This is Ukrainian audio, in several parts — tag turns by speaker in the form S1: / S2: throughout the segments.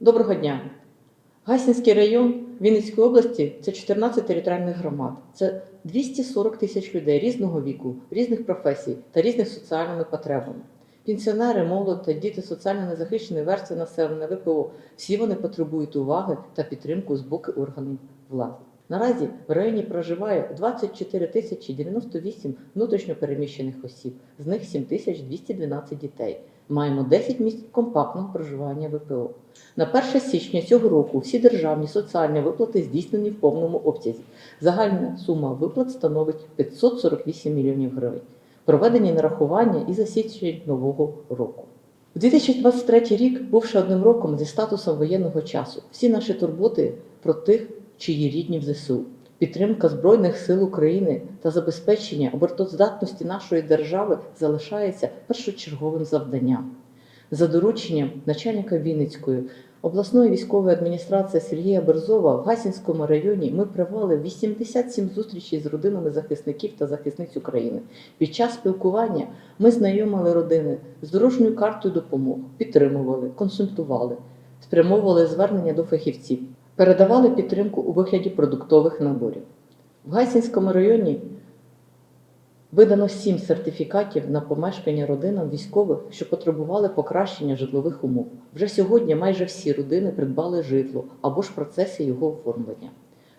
S1: Доброго дня! Гасінський район Вінницької області це 14 територіальних громад. Це 240 тисяч людей різного віку, різних професій та різних соціальними потребами. Пенсіонери, молодь діти соціально незахищеної верстви населення ВПО. Всі вони потребують уваги та підтримку з боку органів влади. Наразі в районі проживає 24 тисячі 98 внутрішньо переміщених осіб, з них 7 тисяч 212 дітей. Маємо 10 місць компактного проживання ВПО. На 1 січня цього року всі державні соціальні виплати здійснені в повному обсязі. Загальна сума виплат становить 548 мільйонів гривень. Проведені нарахування і за січень нового року. У 2023 рік був ще одним роком зі статусом воєнного часу. Всі наші турботи про тих, чиї рідні в ЗСУ. Підтримка Збройних сил України та забезпечення обертоздатності нашої держави залишається першочерговим завданням. За дорученням начальника Вінницької обласної військової адміністрації Сергія Берзова в Гасінському районі ми провели 87 зустрічей з родинами захисників та захисниць України. Під час спілкування ми знайомили родини з дорожньою картою допомоги, підтримували, консультували, спрямовували звернення до фахівців, передавали підтримку у вигляді продуктових наборів. В Гайсінському районі видано сім сертифікатів на помешкання родинам військових, що потребували покращення житлових умов. Вже сьогодні майже всі родини придбали житло або ж в процесі його оформлення.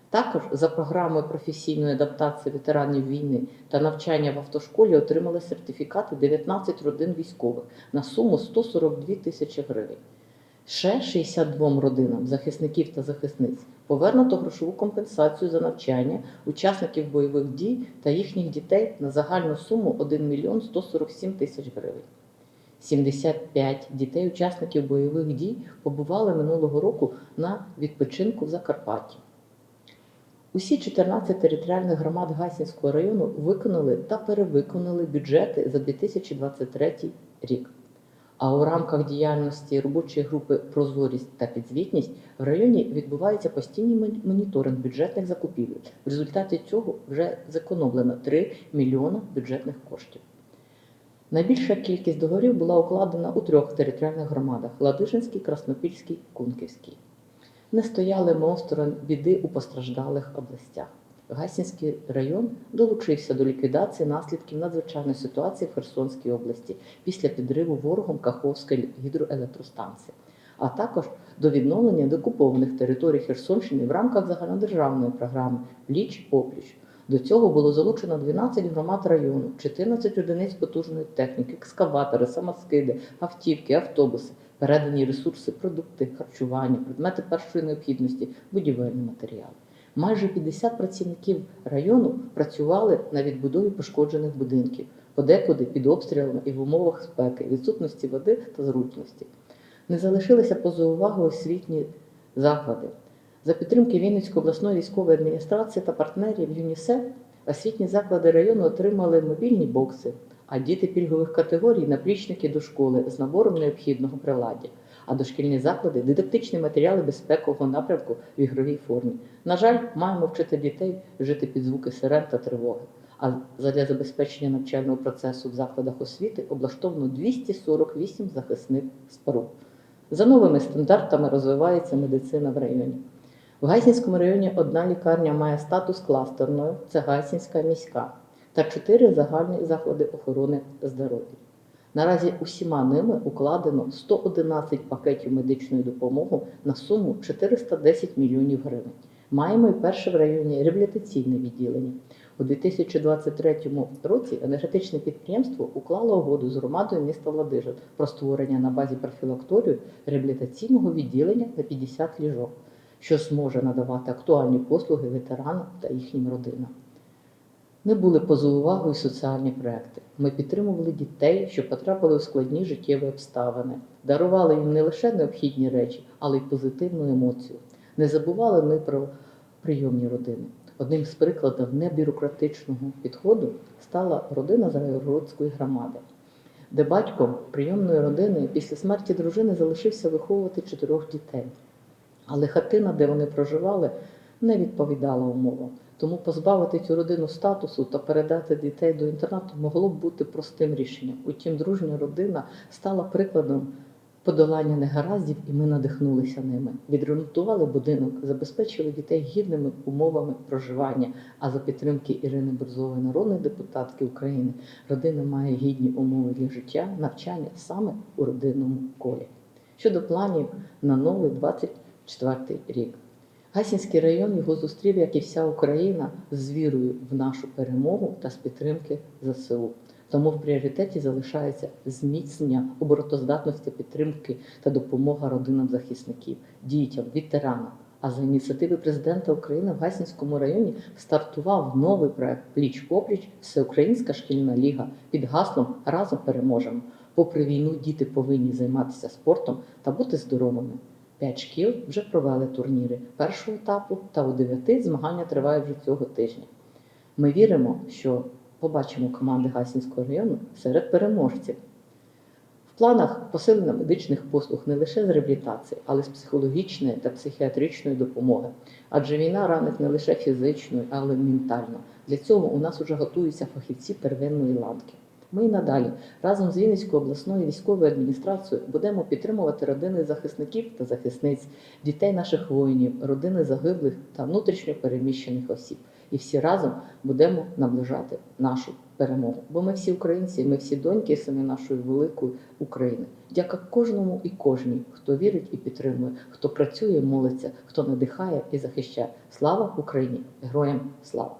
S1: Також за програмою професійної адаптації ветеранів війни та навчання в автошколі отримали сертифікати 19 родин військових на суму 142 тисячі гривень. Ще 62 родинам захисників та захисниць повернуто грошову компенсацію за навчання учасників бойових дій та їхніх дітей на загальну суму 1 мільйон 147 тисяч гривень. 75 дітей учасників бойових дій побували минулого року на відпочинку в Закарпатті. Усі 14 територіальних громад Гасінського району виконали та перевиконали бюджети за 2023 рік. А у рамках діяльності робочої групи Прозорість та підзвітність в районі відбувається постійний моніторинг бюджетних закупівель. В результаті цього вже зекономлено 3 мільйона бюджетних коштів. Найбільша кількість договорів була укладена у трьох територіальних громадах: Ладижинській, Краснопільській, Кунківській. Не стояли ми осторонь біди у постраждалих областях. Гасінський район долучився до ліквідації наслідків надзвичайної ситуації в Херсонській області після підриву ворогом Каховської гідроелектростанції, а також до відновлення декупованих територій Херсонщини в рамках загальнодержавної програми Пліч опліч. До цього було залучено 12 громад району, 14 одиниць потужної техніки, екскаватори, самоскиди, автівки, автобуси, передані ресурси, продукти, харчування, предмети першої необхідності, будівельні матеріали. Майже 50 працівників району працювали на відбудові пошкоджених будинків, подекуди під обстрілами і в умовах спеки, відсутності води та зручності. Не залишилися поза увагою освітні заклади. За підтримки Вінницької обласної військової адміністрації та партнерів ЮНІСЕФ освітні заклади району отримали мобільні бокси, а діти пільгових категорій наплічники до школи з набором необхідного приладдя, а дошкільні заклади дидактичні матеріали безпекового напрямку в ігровій формі. На жаль, маємо вчити дітей жити під звуки сирен та тривоги. А задля забезпечення навчального процесу в закладах освіти облаштовано 248 захисних споруд. За новими стандартами розвивається медицина в районі. В Гайсінському районі одна лікарня має статус кластерної, це Гайсінська міська, та чотири загальні заклади охорони здоров'я. Наразі усіма ними укладено 111 пакетів медичної допомоги на суму 410 мільйонів гривень. Маємо і перше в районі реабілітаційне відділення. У 2023 році енергетичне підприємство уклало угоду з громадою міста Ладижин про створення на базі профілакторію реабілітаційного відділення на 50 ліжок, що зможе надавати актуальні послуги ветеранам та їхнім родинам. Не були поза увагою соціальні проекти. Ми підтримували дітей, що потрапили у складні життєві обставини, дарували їм не лише необхідні речі, але й позитивну емоцію. Не забували ми про прийомні родини. Одним з прикладів небюрократичного підходу стала родина Загородської громади, де батько прийомної родини після смерті дружини залишився виховувати чотирьох дітей. Але хатина, де вони проживали, не відповідала умовам. Тому позбавити цю родину статусу та передати дітей до інтернату могло б бути простим рішенням. Утім, дружня родина стала прикладом подолання негараздів, і ми надихнулися ними. Відремонтували будинок, забезпечили дітей гідними умовами проживання. А за підтримки Ірини Борзової, народної депутатки України, родина має гідні умови для життя, навчання саме у родинному колі. Щодо планів на новий 24 рік. Гасінський район його зустрів, як і вся Україна, з вірою в нашу перемогу та з підтримки ЗСУ. Тому в пріоритеті залишається зміцнення обороноздатності підтримки та допомога родинам захисників, дітям, ветеранам. А за ініціативи президента України в Гасінському районі стартував новий проект Пліч попліч Всеукраїнська шкільна ліга під гаслом Разом переможемо. Попри війну, діти повинні займатися спортом та бути здоровими. П'ять шкіл вже провели турніри першого етапу, та у дев'яти змагання тривають вже цього тижня. Ми віримо, що побачимо команди Гасінського району серед переможців. В планах посилення медичних послуг не лише з реабілітації, але й з психологічної та психіатричної допомоги. Адже війна ранить не лише фізично, але й ментально. Для цього у нас вже готуються фахівці первинної ланки. Ми і надалі разом з Вінницькою обласною військовою адміністрацією будемо підтримувати родини захисників та захисниць, дітей наших воїнів, родини загиблих та внутрішньо переміщених осіб. І всі разом будемо наближати нашу перемогу. Бо ми всі українці, ми всі доньки і сини нашої великої України. Дяка кожному і кожній, хто вірить і підтримує, хто працює, молиться, хто надихає і захищає. Слава Україні! Героям слава!